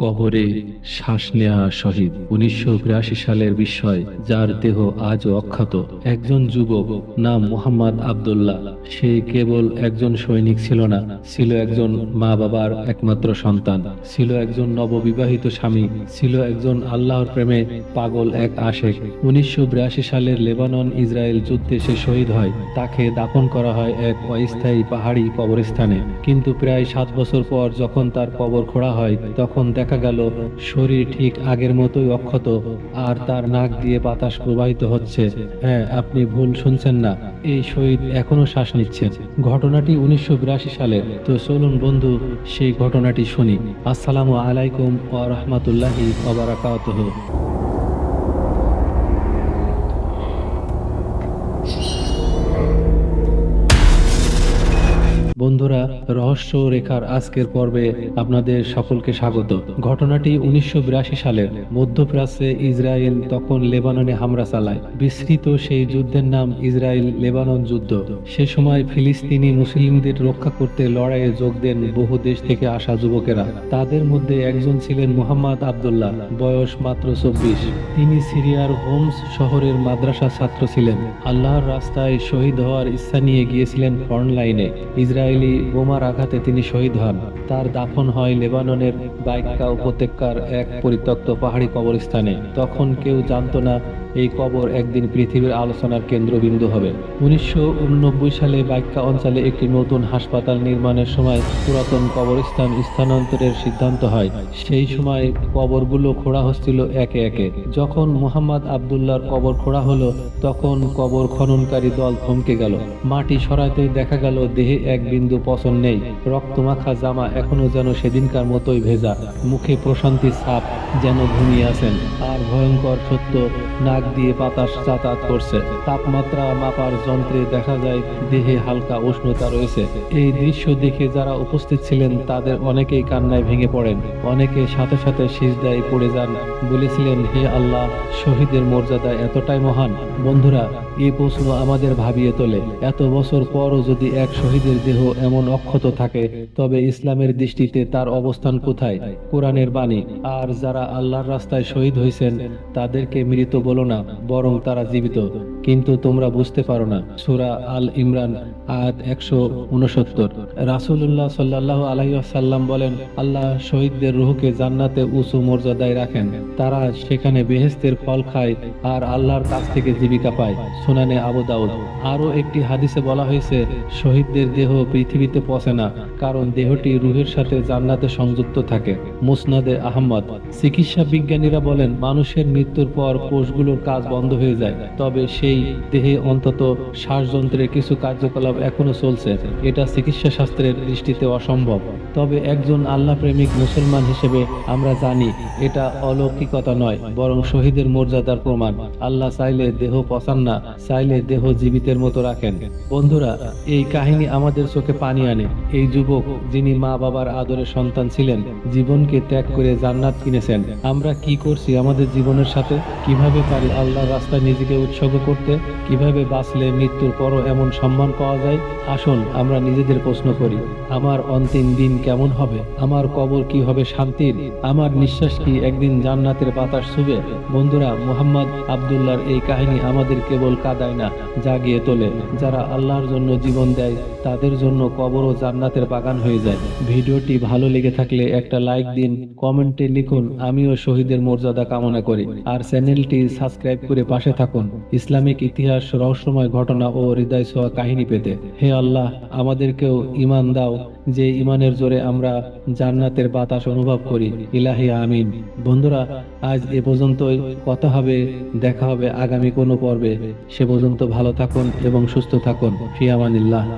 কবরে শ্বাস নেয়া শহীদ। উনিশশো বিরাশি সালের বিষয়, যার দেহ আজও অক্ষত একজন যুবক নাম মোহাম্মদ আবদুল্লাহ। সে কেবল একজন সৈনিক ছিল না, ছিল একজন মা বাবার একমাত্র সন্তান। ছিল একজন নববিবাহিত স্বামী, ছিল একজন আল্লাহর প্রেমে পাগল এক আশেক। উনিশশো সালের লেবানন ইসরায়েল যুদ্ধে সে শহীদ হয়। তাকে দাফন করা হয় এক অস্থায়ী পাহাড়ি কবরস্থানে। কিন্তু প্রায় সাত বছর পর যখন তার কবর খোঁড়া হয়, তখন দেখা গেল, শরীর ঠিক আগের মতোই অক্ষত, আর তার নাক দিয়ে বাতাস প্রবাহিত হচ্ছে। হ্যাঁ আপনি ভুল শুনছেন না। এই শহীদ এখনও শ্বাস নিচ্ছে। ঘটনাটি উনিশশো সালে তো চলুন বন্ধু, সেই ঘটনাটি শুনি। আসসালামু আলাইকুম ওয়া রাহমাতুল্লাহি বন্ধুরা, রহস্য রেখার আজকের পর্বে আপনাদের সকলকে স্বাগত। ঘটনাটি উনিশশো সালের মধ্যপ্রাচ্যে ইসরায়েল, তখন লেবাননে হামলা চালায়। বিস্তৃত সেই যুদ্ধের নাম ইসরায়েল লেবানন যুদ্ধ। সে সময় ফিলিস্তিনি মুসলিমদের রক্ষা করতে লড়াইয়ে যোগ দেন বহু দেশ থেকে আসা যুবকেরা। তাদের মধ্যে একজন ছিলেন মুহাম্মদ আবদুল্লাহ, বয়স মাত্র চব্বিশ। তিনি সিরিয়ার হোমস শহরের মাদ্রাসা ছাত্র ছিলেন। আল্লাহর রাস্তায় শহীদ হওয়ার ইচ্ছা নিয়ে গিয়েছিলেন ফ্রন্ট লাইনে ইসরায়েলি বোমার আঘাতে তিনি শহীদ হন। তার দাফন হয় লেবাননের বাইকা উপত্যকার এক পরিত্যক্ত পাহাড়ি কবরস্থানে। তখন কেউ জানতো না এই কবর একদিন পৃথিবীর আলোচনার কেন্দ্রবিন্দু হবে। উনিশশো সালে বাইকা অঞ্চলে একটি নতুন হাসপাতাল নির্মাণের সময় পুরাতন কবরস্থান স্থানান্তরের সিদ্ধান্ত হয়। সেই সময় কবরগুলো খোঁড়া হচ্ছিল একে একে। যখন মুহাম্মদ আবদুল্লাহর কবর খোঁড়া হলো, তখন কবর খননকারী দল থমকে গেল। মাটি সরাতেই দেখা গেল দেহে এক বিন্দু পচন নেই। রক্তমাখা জামা এখনও যেন সেদিনকার মতোই ভেজা। মুখে প্রশান্তির ছাপ যেন ঘুমিয়ে আছেন। আর ভয়ঙ্কর সত্য, নাক দিয়ে বাতাস যাতায়াত করছে। তাপমাত্রা মাপার যন্ত্রে দেখা যায় দেহে হালকা উষ্ণতা রয়েছে। এই দৃশ্য দেখে যারা উপস্থিত ছিলেন, তাদের অনেকেই কান্নায় ভেঙে পড়েন। অনেকে সাথে সাথে সিজদায় পড়ে যান। বলেছিলেন, হে আল্লাহ, শহীদের মর্যাদা এতটাই মহান। বন্ধুরা এই প্রশ্ন আমাদের ভাবিয়ে তোলে। এত বছর পরও যদি এক শহীদের দেহ এমন অক্ষত থাকে, তবে ইসলামের দৃষ্টিতে তার অবস্থান কোথায়? কোরআনের বাণী। আর যারা আল্লাহর রাস্তায় শহীদ হয়েছেন তাদেরকে মৃত বলো না, বরং তারা জীবিত। কিন্তু তোমরা বুঝতে পারো না, সুরা আল ইমরান, আয়াত একশো উনসত্তর রাসুল্লাহ সাল্লাহ আলহিসাল্লাম বলেন, আল্লাহ শহীদদের রুহকে জান্নাতে উঁচু মর্যাদায় রাখেন। তারা সেখানে বেহেস্তের ফল খায় আর আল্লাহর কাছ থেকে জীবিকা পায়। সুনানে আবু দাউদ। আরও একটি হাদিসে বলা হয়েছে, শহীদদের দেহ পৃথিবীতে পচে না, কারণ দেহটি রুহের সাথে জান্নাতে সংযুক্ত থাকে। মুসনাদে আহমদ, চিকিৎসা বিজ্ঞানীরা বলেন, মানুষের মৃত্যুর পর কোষগুলোর কাজ বন্ধ হয়ে যায়। তবে সেই দেহে অন্তত শ্বাসযন্ত্রের কিছু কার্যকলাপ এখনও চলছে। এটা চিকিৎসা শাস্ত্রের দৃষ্টিতে অসম্ভব। তবে একজন আল্লাহ প্রেমিক মুসলমান হিসেবে আমরা জানি, এটা অলৌকিকতা নয়, বরং শহীদের মর্যাদার প্রমাণ। আল্লাহ চাইলে দেহ পচান না, চাইলে দেহ জীবিতের মতো রাখেন। বন্ধুরা, এই কাহিনী আমাদের চোখে পানি আনে। এই যুবক, যিনি মা বাবার আদরের সন্তান ছিলেন জীবনকে ত্যাগ করে জান্নাত কিনেছেন। আমরা কি করছি আমাদের জীবনের সাথে? কীভাবে পারি আল্লাহর রাস্তায় নিজেকে উৎসর্গ করতে? কীভাবে বাঁচলে মৃত্যুর পরও এমন সম্মান পাওয়া যায়? আসুন, আমরা নিজেদের প্রশ্ন করি, আমার অন্তিম দিন কেমন হবে? আমার কবর কি হবে শান্তির? আমার নিঃশ্বাস কি একদিন জান্নাতের বাতাস ছুবে বন্ধুরা, মোহাম্মদ আবদুল্লাহর এই কাহিনী আমাদের কেবল কাদায় না, জাগিয়ে তোলে। যারা আল্লাহর জন্য জীবন দেয়, তাদের জন্য কবর ও জান্নাতের বাগান হয়ে যায়। ভিডিওটি ভালো লেগে থাকলে একটা লাইক দিন কমেন্টে লিখুন, আমিও শহীদের মর্যাদা কামনা করি। আর চ্যানেলটি সাবস্ক্রাইব করে পাশে থাকুন। ইসলামিক ইতিহাস রহস্যময় ঘটনা ও হৃদয় ছোঁয়া কাহিনী পেতে। হে আল্লাহ, আমাদেরকেও ইমান দাও, যে ইমানের জোরে আমরা জান্নাতের বাতাস অনুভব করি। ইলাহি, আমিন। বন্ধুরা, আজ এ পর্যন্তই। কথা হবে, দেখা হবে আগামী কোনো পর্বে। সে পর্যন্ত ভালো থাকুন এবং সুস্থ থাকুন। ফিয়ামানিল্লাহ